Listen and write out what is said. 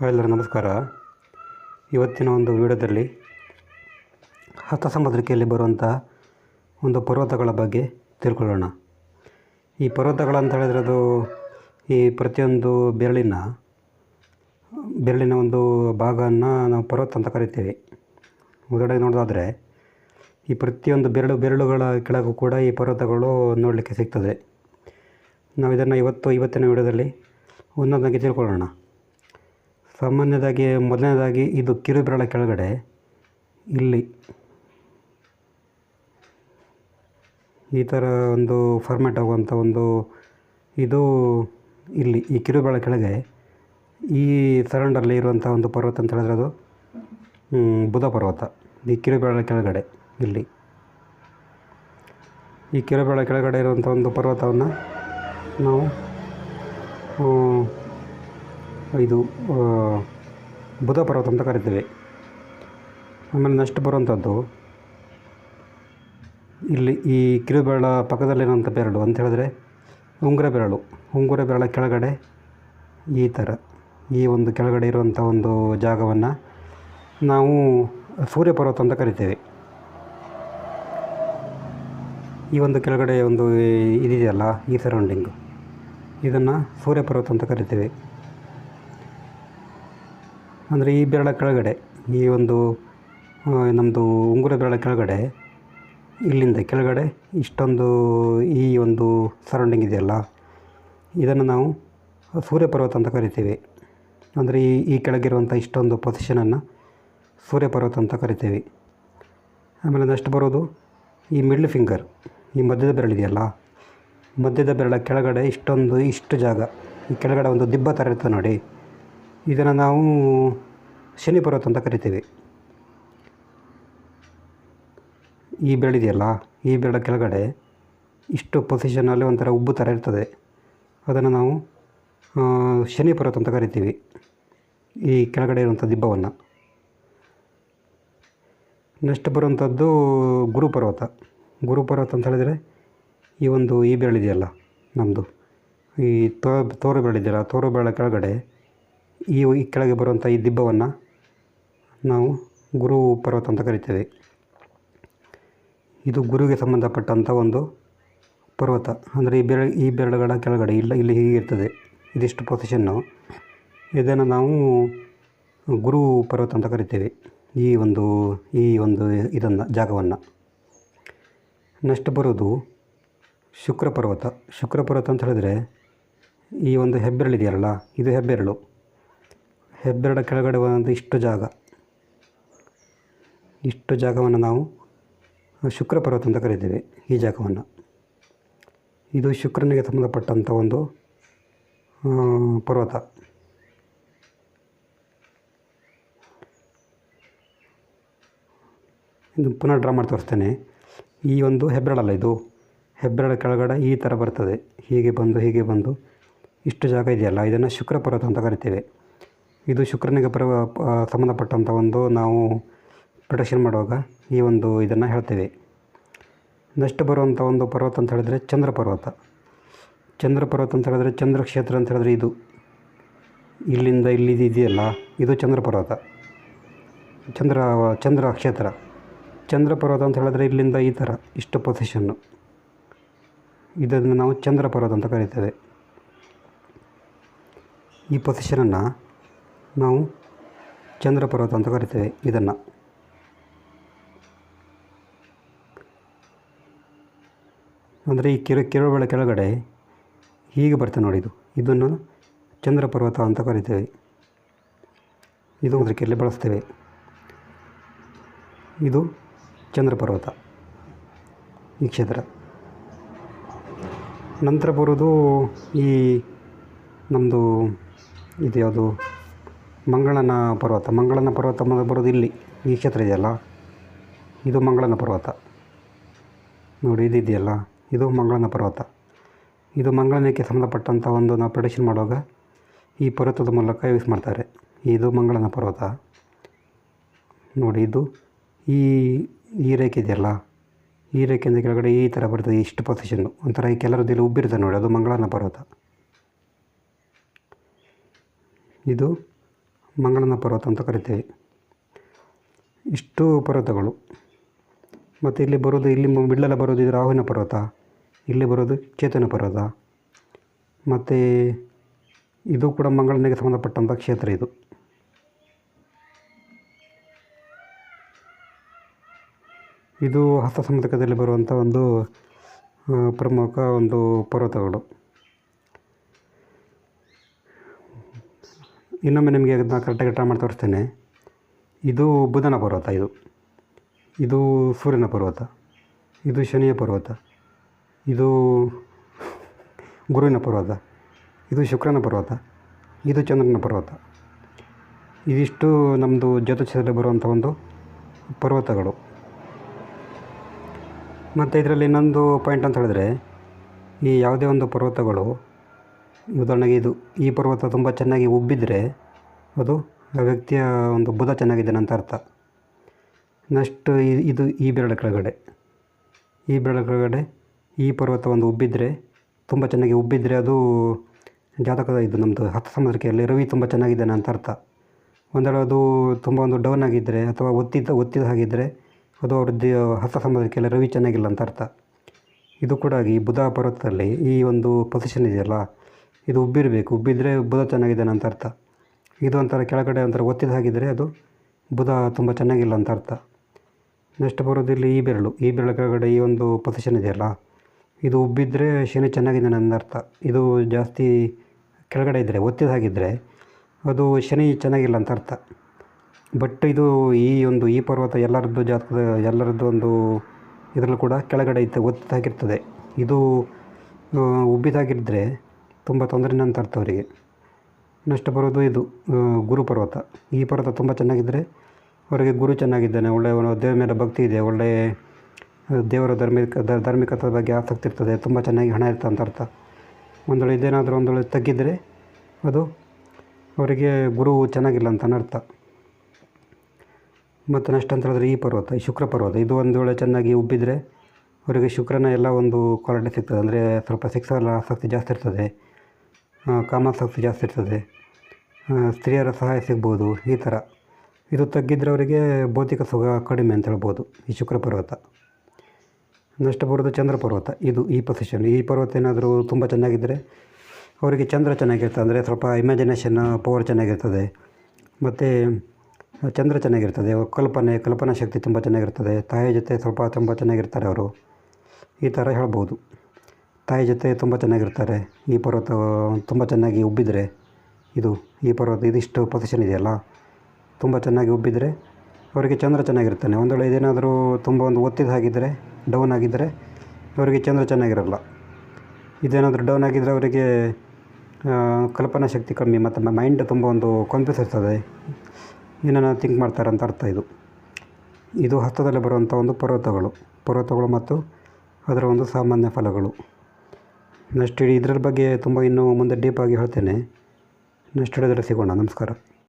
Hi ಎಲ್ಲರೂ, ನಮಸ್ಕಾರ. ಇವತ್ತಿನ ಒಂದು ವಿಡಿಯೋದಲ್ಲಿ ಹಸ್ತ ಸಮುದ್ರಿಕೆಯಲ್ಲಿ ಬರುವಂಥ ಒಂದು ಪರ್ವತಗಳ ಬಗ್ಗೆ ತಿಳ್ಕೊಳ್ಳೋಣ. ಈ ಪರ್ವತಗಳಂತ ಹೇಳಿದ್ರೆ ಅದು ಈ ಪ್ರತಿಯೊಂದು ಬೆರಳಿನ ಬೆರಳಿನ ಒಂದು ಭಾಗವನ್ನು ನಾವು ಪರ್ವತ ಅಂತ ಕರಿತೀವಿ. ಉದಾಹರಣೆಗೆ ನೋಡೋದಾದರೆ, ಈ ಪ್ರತಿಯೊಂದು ಬೆರಳು, ಬೆರಳುಗಳ ಕೆಳಗೂ ಕೂಡ ಈ ಪರ್ವತಗಳು ನೋಡಲಿಕ್ಕೆ ಸಿಗ್ತದೆ. ನಾವು ಇದನ್ನು ಇವತ್ತು, ಇವತ್ತಿನ ವಿಡಿಯೋದಲ್ಲಿ ಒಂದೊಂದಾಗಿ ತಿಳ್ಕೊಳ್ಳೋಣ. ಸಾಮಾನ್ಯದಾಗಿ, ಮೊದಲನೇದಾಗಿ ಇದು ಕಿರುಬೆರಳ ಕೆಳಗಡೆ, ಇಲ್ಲಿ. ಈ ಥರ ಒಂದು ಫಾರ್ಮ್ಯಾಟ್ ಆಗುವಂಥ ಒಂದು ಇದು ಇಲ್ಲಿ, ಈ ಕಿರುಬೆರಳ ಕೆಳಗೆ. ಈ ಸರೌಂಡಲ್ಲಿ ಇರುವಂಥ ಒಂದು ಪರ್ವತ ಅಂತ ಹೇಳಿದ್ರೆ ಅದು ಬುಧ ಪರ್ವತ. ಈ ಕಿರುಬೆರಳ ಕೆಳಗಡೆ, ಇಲ್ಲಿ. ಈ ಕಿರುಬೆರಳ ಕೆಳಗಡೆ ಇರುವಂಥ ಒಂದು ಪರ್ವತವನ್ನು ನಾವು ಇದು ಬುಧ ಪರ್ವತ ಅಂತ ಕರಿತೇವೆ. ಆಮೇಲೆ ನೆಕ್ಸ್ಟ್ ಬರುವಂಥದ್ದು ಇಲ್ಲಿ ಈ ಕಿರುಬೆರಳ ಪಕ್ಕದಲ್ಲಿರುವಂಥ ಬೆರಳು ಅಂತ ಹೇಳಿದ್ರೆ ಉಂಗುರ ಬೆರಳು. ಉಂಗುರ ಬೆರಳ ಕೆಳಗಡೆ ಈ ಥರ ಈ ಒಂದು ಕೆಳಗಡೆ ಇರುವಂಥ ಒಂದು ಜಾಗವನ್ನು ನಾವು ಸೂರ್ಯ ಪರ್ವತ ಅಂತ ಕರಿತೇವೆ. ಈ ಒಂದು ಕೆಳಗಡೆ ಒಂದು ಇದಿದೆಯಲ್ಲ ಈ ಸರೌಂಡಿಂಗು ಇದನ್ನು ಸೂರ್ಯ ಪರ್ವತ ಅಂತ ಕರಿತೇವೆ. ಅಂದರೆ ಈ ಬೆರಳ ಕೆಳಗಡೆ, ಈ ಒಂದು ನಮ್ಮದು ಉಂಗುರ ಬೆರಳ ಕೆಳಗಡೆ, ಇಲ್ಲಿಂದ ಕೆಳಗಡೆ ಇಷ್ಟೊಂದು ಈ ಒಂದು ಸರೌಂಡಿಂಗ್ ಇದೆಯಲ್ಲ, ಇದನ್ನು ನಾವು ಸೂರ್ಯ ಪರ್ವತ ಅಂತ ಕರಿತೀವಿ. ಅಂದರೆ ಈ ಈ ಕೆಳಗಿರುವಂಥ ಇಷ್ಟೊಂದು ಪೊಸಿಷನನ್ನು ಸೂರ್ಯ ಪರ್ವತ ಅಂತ ಕರಿತೀವಿ. ಆಮೇಲೆ ನೆಕ್ಸ್ಟ್ ಬರೋದು ಈ ಮಿಡ್ಲ್ ಫಿಂಗರ್ ಈ ಮಧ್ಯದ ಬೆರಳಿದೆಯಲ್ಲ ಮಧ್ಯದ ಬೆರಳ ಕೆಳಗಡೆ ಇಷ್ಟೊಂದು, ಇಷ್ಟು ಜಾಗ, ಈ ಕೆಳಗಡೆ ಒಂದು ದಿಬ್ಬ ಥರ ಇರ್ತದೆ ನೋಡಿ. ಇದನ್ನು ನಾವು ಶನಿ ಪರ್ವತ ಅಂತ ಕರಿತೀವಿ. ಈ ಬೆರಳಿದೆಯಲ್ಲ, ಈ ಬೆರಳ ಕೆಳಗಡೆ ಇಷ್ಟು ಪೊಸಿಷನಲ್ಲಿ ಒಂಥರ ಉಬ್ಬು ಥರ ಇರ್ತದೆ. ಅದನ್ನು ನಾವು ಶನಿ ಪರ್ವತ ಅಂತ ಕರಿತೀವಿ. ಈ ಕೆಳಗಡೆ ಇರುವಂಥ ದಿಬ್ಬವನ್ನು. ನೆಕ್ಸ್ಟ್ ಬರುವಂಥದ್ದು ಗುರು ಪರ್ವತ. ಗುರು ಪರ್ವತ ಅಂತ ಹೇಳಿದರೆ ಈ ಒಂದು ಈ ಬೆರಳಿದೆಯಲ್ಲ ನಮ್ಮದು ಈ ತೋ ತೋರು ಬೆರಳಿದೆಯಲ್ಲ, ತೋರು ಬೆಳೆ ಕೆಳಗಡೆ ಈ ಕೆಳಗೆ ಬರುವಂಥ ಈ ದಿಬ್ಬವನ್ನು ನಾವು ಗುರು ಪರ್ವತ ಅಂತ ಕರಿತೇವೆ. ಇದು ಗುರುವಿಗೆ ಸಂಬಂಧಪಟ್ಟಂಥ ಒಂದು ಪರ್ವತ. ಅಂದರೆ ಈ ಬೆರಳು ಈ ಬೆರಳುಗಳ ಕೆಳಗಡೆ ಇಲ್ಲ, ಇಲ್ಲಿ ಹೀಗೆ ಇರ್ತದೆ. ಇದಿಷ್ಟು ಪೊಸಿಷನ್ನು ಇದನ್ನು ನಾವು ಗುರು ಪರ್ವತ ಅಂತ ಕರಿತೇವೆ. ಈ ಒಂದು ಈ ಒಂದು ಇದನ್ನು, ಜಾಗವನ್ನು. ನೆಕ್ಸ್ಟ್ ಬರೋದು ಶುಕ್ರ ಪರ್ವತ. ಶುಕ್ರ ಪರ್ವತ ಅಂತ ಹೇಳಿದ್ರೆ ಈ ಒಂದು ಹೆಬ್ಬೆರಳಿದೆಯಲ್ಲ ಇದು ಹೆಬ್ಬೆರಳು. ಹೆಬ್ಬೆರಳ ಕೆಳಗಡೆ ಒಂದು ಇಷ್ಟು ಜಾಗ. ಇಷ್ಟು ಜಾಗವನ್ನು ನಾವು ಶುಕ್ರ ಪರ್ವತ ಅಂತ ಕರಿತೀವಿ, ಈ ಜಾಗವನ್ನು. ಇದು ಶುಕ್ರನಿಗೆ ಸಂಬಂಧಪಟ್ಟಂಥ ಒಂದು ಪರ್ವತ. ಇದು ಪುನಃ ಡ್ರಾ ಮಾಡಿ ತೋರಿಸ್ತೇನೆ. ಈ ಒಂದು ಹೆಬ್ಬೆರಳಲ್ಲ ಇದು. ಹೆಬ್ಬೆರಳ ಕೆಳಗಡೆ ಈ ಥರ ಬರ್ತದೆ. ಹೀಗೆ ಬಂದು ಹೀಗೆ ಬಂದು ಇಷ್ಟು ಜಾಗ ಇದೆಯಲ್ಲ, ಇದನ್ನು ಶುಕ್ರ ಪರ್ವತ ಅಂತ ಕರಿತೇವೆ. ಇದು ಶುಕ್ರನಿಗೆ ಪರ್ವ ಸಂಬಂಧಪಟ್ಟಂಥ ಒಂದು ನಾವು ಪ್ರೊಟೆಕ್ಷನ್ ಮಾಡುವಾಗ ಈ ಒಂದು ಇದನ್ನು ಹೇಳ್ತೇವೆ. ನೆಕ್ಸ್ಟ್ ಬರುವಂಥ ಒಂದು ಪರ್ವತ ಅಂತ ಹೇಳಿದ್ರೆ ಚಂದ್ರ ಪರ್ವತ. ಚಂದ್ರ ಪರ್ವತ ಅಂತ ಹೇಳಿದ್ರೆ ಚಂದ್ರ ಕ್ಷೇತ್ರ ಅಂತ ಹೇಳಿದ್ರೆ ಇದು. ಇಲ್ಲಿಂದ ಇಲ್ಲಿ ಇದೆಯಲ್ಲ, ಇದು ಚಂದ್ರ ಪರ್ವತ. ಚಂದ್ರ ಚಂದ್ರ ಕ್ಷೇತ್ರ. ಚಂದ್ರ ಪರ್ವತ ಅಂತ ಹೇಳಿದ್ರೆ ಇಲ್ಲಿಂದ ಈ ಥರ ಇಷ್ಟು ಪೊಸಿಷನ್ನು ಇದನ್ನು ನಾವು ಚಂದ್ರ ಪರ್ವತ ಅಂತ ಕರಿತೇವೆ. ಈ ಪೊಸಿಷನನ್ನು ನಾವು ಚಂದ್ರ ಪರ್ವತ ಅಂತ ಕರಿತೇವೆ ಇದನ್ನು. ಅಂದರೆ ಈ ಕಿರು ಕಿರುಬಳ ಕೆಳಗಡೆ ಹೀಗೆ ಬರ್ತದೆ ನೋಡಿ ಇದು. ಇದನ್ನು ಚಂದ್ರ ಪರ್ವತ ಅಂತ ಕರಿತೇವೆ. ಇದು ಅದಕ್ಕೆಲ್ಲಿ ಬಳಸ್ತೇವೆ. ಇದು ಚಂದ್ರ ಪರ್ವತ ಈ ಕ್ಷೇತ್ರ. ನಂತರ ಬರೋದು ಈ ನಮ್ಮದು ಇದು ಯಾವುದು? ಮಂಗಳನ ಪರ್ವತ ಮಂಗಳನ ಪರ್ವತ ಬರೋದು ಇಲ್ಲಿ ಈ ಕ್ಷೇತ್ರ ಇದೆಯಲ್ಲ? ಇದು ಮಂಗಳನ ಪರ್ವತ. ನೋಡಿ ಇದಿದೆಯಲ್ಲ ಇದು ಮಂಗಳನ ಪರ್ವತ. ಇದು ಮಂಗಳನಕ್ಕೆ ಸಂಬಂಧಪಟ್ಟಂಥ ಒಂದು ನಾವು ಪ್ರೊಡಕ್ಷನ್ ಮಾಡುವಾಗ ಈ ಪರ್ವತದ ಮೂಲಕ ಯೂಸ್ ಮಾಡ್ತಾರೆ. ಇದು ಮಂಗಳನ ಪರ್ವತ. ನೋಡಿ, ಇದು ಈ ಈ ರೇಖೆ ಇದೆಯಲ್ಲ? ಈ ರೇಖೆಯಿಂದ ಕೆಳಗಡೆ ಈ ಥರ ಬರ್ತದೆ ಇಷ್ಟು ಪೊಸಿಷನ್ನು ಒಂಥರ ಈ ಕೆಲರದಲ್ಲಿ ಉಬ್ಬಿರ್ತದೆ ನೋಡಿ, ಅದು ಮಂಗಳನ ಪರ್ವತ. ಇದು ಮಂಗಳನ ಪರ್ವತ ಅಂತ ಕರಿತೇವೆ. ಇಷ್ಟು ಪರ್ವತಗಳು. ಮತ್ತು ಇಲ್ಲಿ ಬರೋದು, ಇಲ್ಲಿ ಬಿಡ್ಲೆಲ್ಲ ಬರೋದು ಇದು ರಾಹುವಿನ ಪರ್ವತ, ಇಲ್ಲಿ ಬರೋದು ಚೇತನ ಪರ್ವತ. ಮತ್ತು ಇದು ಕೂಡ ಮಂಗಳನಿಗೆ ಸಂಬಂಧಪಟ್ಟಂಥ ಕ್ಷೇತ್ರ ಇದು. ಇದು ಹಸ್ತ ಸಮುದಕದಲ್ಲಿ ಬರುವಂಥ ಒಂದು ಪ್ರಮುಖ ಒಂದು ಪರ್ವತಗಳು. ಇನ್ನೊಮ್ಮೆ ನಿಮಗೆ ಅದನ್ನ ಕರೆಕ್ಟಾಗಿ ಟ್ರಾ ಮಾಡಿ ತೋರಿಸ್ತೇನೆ. ಇದು ಬುಧನ ಪರ್ವತ ಇದು. ಇದು ಸೂರ್ಯನ ಪರ್ವತ. ಇದು ಶನಿಯ ಪರ್ವತ. ಇದು ಗುರುವಿನ ಪರ್ವತ. ಇದು ಶುಕ್ರನ ಪರ್ವತ. ಇದು ಚಂದ್ರನ ಪರ್ವತ. ಇದಿಷ್ಟು ನಮ್ಮದು ಜ್ಯೋತಿಷ್ಯದಲ್ಲಿ ಬರುವಂಥ ಒಂದು ಪರ್ವತಗಳು. ಮತ್ತು ಇದರಲ್ಲಿ ಇನ್ನೊಂದು ಪಾಯಿಂಟ್ ಅಂತ ಹೇಳಿದ್ರೆ ಈ ಯಾವುದೇ ಒಂದು ಪರ್ವತಗಳು ಉದಾಹರಣೆಗೆ ಇದು, ಈ ಪರ್ವತ ತುಂಬ ಚೆನ್ನಾಗಿ ಉಬ್ಬಿದರೆ ಅದು ಆ ವ್ಯಕ್ತಿಯ ಒಂದು ಬುಧ ಚೆನ್ನಾಗಿದ್ದಾನೆ ಅಂತ ಅರ್ಥ. ನೆಕ್ಸ್ಟ್ ಇದು ಈ ಬೆರಳ ಕೆಳಗಡೆ. ಈ ಬೆರಳ ಕೆಳಗಡೆ ಈ ಪರ್ವತ ಒಂದು ಉಬ್ಬಿದರೆ ತುಂಬ ಚೆನ್ನಾಗಿ ಉಬ್ಬಿದರೆ ಅದು ಜಾತಕದ ಇದು ನಮ್ಮದು ಹತ್ತು ಸಮುದ್ರಕ್ಕೆ ಅಲ್ಲಿ ರವಿ ತುಂಬ ಚೆನ್ನಾಗಿದ್ದಾನೆ ಅಂತ ಅರ್ಥ. ಒಂದೆಡೆ ಅದು ತುಂಬ ಒಂದು ಡೌನ್ ಆಗಿದ್ದರೆ ಅಥವಾ ಒತ್ತಿದ್ದ, ಒತ್ತಿದ ಹಾಗಿದ್ದರೆ ಅದು ಅವ್ರದ್ದು ಹಸ್ತ ಸಮುದ್ರಕ್ಕೆಲ್ಲ ರವಿ ಚೆನ್ನಾಗಿಲ್ಲ ಅಂತ ಅರ್ಥ. ಇದು ಕೂಡ ಆಗಿ ಬುಧ ಪರ್ವತದಲ್ಲಿ ಈ ಒಂದು ಪೊಸಿಷನ್ ಇದೆಯಲ್ಲ ಇದು ಉಬ್ಬಿರಬೇಕು. ಉಬ್ಬಿದರೆ ಬುಧ ಚೆನ್ನಾಗಿದ್ದಾನೆ ಅಂತ ಅರ್ಥ. ಇದು ಒಂಥರ ಕೆಳಗಡೆ ಒಂಥರ ಒತ್ತಿದ ಹಾಗಿದ್ದರೆ ಅದು ಬುಧ ತುಂಬ ಚೆನ್ನಾಗಿಲ್ಲ ಅಂತ ಅರ್ಥ. ನೆಕ್ಸ್ಟ್ ಬರೋದು ಇಲ್ಲಿ ಈ ಬೆರಳು. ಈ ಬೆರಳು ಕೆಳಗಡೆ ಈ ಒಂದು ಪೊಸಿಷನ್ ಇದೆಯಲ್ಲ ಇದು ಉಬ್ಬಿದ್ರೆ ಶನಿ ಚೆನ್ನಾಗಿದ್ದಾನೆ ಅಂತ ಅರ್ಥ. ಇದು ಜಾಸ್ತಿ ಕೆಳಗಡೆ ಇದ್ದರೆ ಒತ್ತಿದ ಹಾಗಿದ್ದರೆ ಅದು ಶನಿ ಚೆನ್ನಾಗಿಲ್ಲ ಅಂತ ಅರ್ಥ. ಬಟ್ ಇದು ಈ ಒಂದು ಈ ಪರ್ವತ ಎಲ್ಲರದ್ದು ಜಾತಕದ, ಎಲ್ಲರದ್ದು ಒಂದು ಇದರಲ್ಲೂ ಕೂಡ ಕೆಳಗಡೆ ಇತ್ತು ಒತ್ತಿದಾಗಿರ್ತದೆ ಇದು ಉಬ್ಬಿದಾಗಿದ್ದರೆ ತುಂಬ ಅಂತ ಅರ್ಥ ಅವರಿಗೆ. ನೆಕ್ಸ್ಟ್ ಬರೋದು ಇದು ಗುರು ಪರ್ವತ. ಈ ಪರ್ವತ ತುಂಬ ಚೆನ್ನಾಗಿದ್ದರೆ ಅವರಿಗೆ ಗುರು ಚೆನ್ನಾಗಿದ್ದಾನೆ. ಒಳ್ಳೆಯ ದೇವರ ಮೇಲೆ ಭಕ್ತಿ ಇದೆ. ಒಳ್ಳೆಯ ದೇವರ ಧಾರ್ಮಿಕ ಧಾರ್ಮಿಕತೆ ಬಗ್ಗೆ ಆಸಕ್ತಿ ಇರ್ತದೆ. ತುಂಬ ಚೆನ್ನಾಗಿ ಹಣ ಇರ್ತದೆ ಅಂತ ಅರ್ಥ. ಒಂದೊಳ್ಳೆ ಇದೇನಾದರೂ ಒಂದೊಳ್ಳೆ ತಗ್ಗಿದರೆ ಅದು ಅವರಿಗೆ ಗುರು ಚೆನ್ನಾಗಿಲ್ಲ ಅಂತ ಅರ್ಥ ಮತ್ತು ನೆಕ್ಸ್ಟ್ ಅಂತ ಹೇಳಿದ್ರೆ ಈ ಪರ್ವತ, ಈ ಶುಕ್ರ ಪರ್ವತ, ಇದು ಒಂದು ವೇಳೆ ಚೆನ್ನಾಗಿ ಉಬ್ಬಿದರೆ ಅವರಿಗೆ ಶುಕ್ರನ ಎಲ್ಲ ಒಂದು ಕ್ವಾಲಿಟಿ ಸಿಗ್ತದೆ. ಅಂದರೆ ಸ್ವಲ್ಪ ಸಿಕ್ಸಲ್ಲ ಆಸಕ್ತಿ ಜಾಸ್ತಿ ಇರ್ತದೆ. ಆ, ಕಾಮಾಸಕ್ತಿ ಜಾಸ್ತಿ ಇರ್ತದೆ. ಸ್ತ್ರೀಯರ ಸಹಾಯ ಸಿಗ್ಬೋದು ಈ ಥರ ಇದು ತಗ್ಗಿದ್ರೆ ಅವರಿಗೆ ಭೌತಿಕ ಸುಖ ಕಡಿಮೆ ಅಂತ ಹೇಳ್ಬೋದು ಈ ಶುಕ್ರ ಪರ್ವತ. ನೆಕ್ಸ್ಟ್ ಬರೋದು ಚಂದ್ರ ಪರ್ವತ ಇದು ಈ ಪೊಸಿಷನ್ ಈ ಪರ್ವತ ಏನಾದರೂ ತುಂಬ ಚೆನ್ನಾಗಿದ್ದರೆ ಅವರಿಗೆ ಚಂದ್ರ ಚೆನ್ನಾಗಿರ್ತದೆ ಅಂದರೆ ಸ್ವಲ್ಪ ಇಮ್ಯಾಜಿನೇಷನ್ ಪವರ್ ಚೆನ್ನಾಗಿರ್ತದೆ. ಮತ್ತು ಚಂದ್ರ ಚೆನ್ನಾಗಿರ್ತದೆ ಕಲ್ಪನೆ ಕಲ್ಪನಾ ಶಕ್ತಿ ತುಂಬ ಚೆನ್ನಾಗಿರ್ತದೆ ತಾಯಿ ಜೊತೆ ಸ್ವಲ್ಪ ತುಂಬ ಚೆನ್ನಾಗಿರ್ತಾರೆ ಅವರು. ಈ ಥರ ಹೇಳ್ಬೋದು. ತಾಯಿ ಜೊತೆ ತುಂಬ ಚೆನ್ನಾಗಿರ್ತಾರೆ. ಈ ಪರ್ವತ ತುಂಬ ಚೆನ್ನಾಗಿ ಉಬ್ಬಿದರೆ ಇದು, ಈ ಪರ್ವತ ಇದಿಷ್ಟು ಪೊಸಿಷನ್ ಇದೆಯಲ್ಲ, ತುಂಬ ಚೆನ್ನಾಗಿ ಉಬ್ಬಿದರೆ ಅವರಿಗೆ ಚಂದ್ರ ಚೆನ್ನಾಗಿರ್ತಾನೆ. ಒಂದು ವೇಳೆ ಇದೇನಾದರೂ ತುಂಬ ಒಂದು ಒತ್ತಿದ ಹಾಗಿದ್ದರೆ ಡೌನ್ ಆಗಿದ್ದರೆ ಅವರಿಗೆ ಚಂದ್ರ ಚೆನ್ನಾಗಿರಲ್ಲ. ಇದೇನಾದರೂ ಡೌನ್ ಆಗಿದ್ದರೆ ಅವರಿಗೆ ಕಲ್ಪನಾ ಶಕ್ತಿ ಕಮ್ಮಿ, ಮತ್ತು ಮೈಂಡ್ ತುಂಬ ಒಂದು ಕಾನ್ಫ್ಯೂಸ್ ಇರ್ತದೆ ಏನೇನೋ ಥಿಂಕ್ ಮಾಡ್ತಾರೆ ಅಂತ ಅರ್ಥ ಇದು. ಇದು ಹಸ್ತದಲ್ಲಿ ಬರುವಂಥ ಒಂದು ಪರ್ವತಗಳು. ಪರ್ವತಗಳು ಮತ್ತು ಅದರ ಒಂದು ಸಾಮಾನ್ಯ ಫಲಗಳು. ನೆಕ್ಸ್ಟ್ ಇದ್ರ ಬಗ್ಗೆ ತುಂಬ ಇನ್ನೂ ಮುಂದೆ ಡೀಪಾಗಿ ಹೇಳ್ತೇನೆ. ನೆಕ್ಸ್ಟ್ ಹಿಡಿದ್ರೆ ಸಿಗೋಣ. ನಮಸ್ಕಾರ.